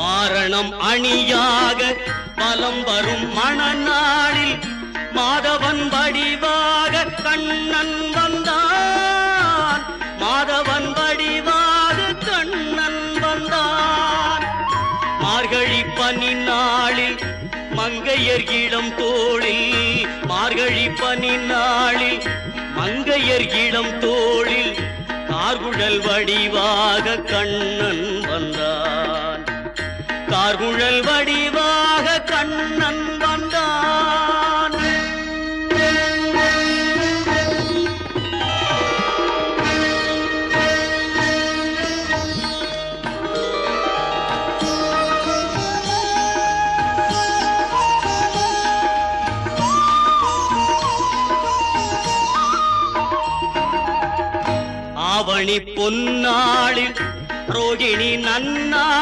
வாரணம் அணியாக பலம் வரும் மணநாளில் மாதவன் வடிவாக கண்ணன் வந்தான். மாதவன் வடிவாக கண்ணன் வந்தான். மார்கழி பனி நாளில் மங்கையர் இளம் தோளில் மார்கழி பனி நாளில் மங்கையர் இளம் தோளில் கார்குழல் வடிவாக கண்ணன் கார்குழல் வடிவாக கண்ணன் வந்தான். ஆவணி பொன்னாளில் ரோகிணி நன்னா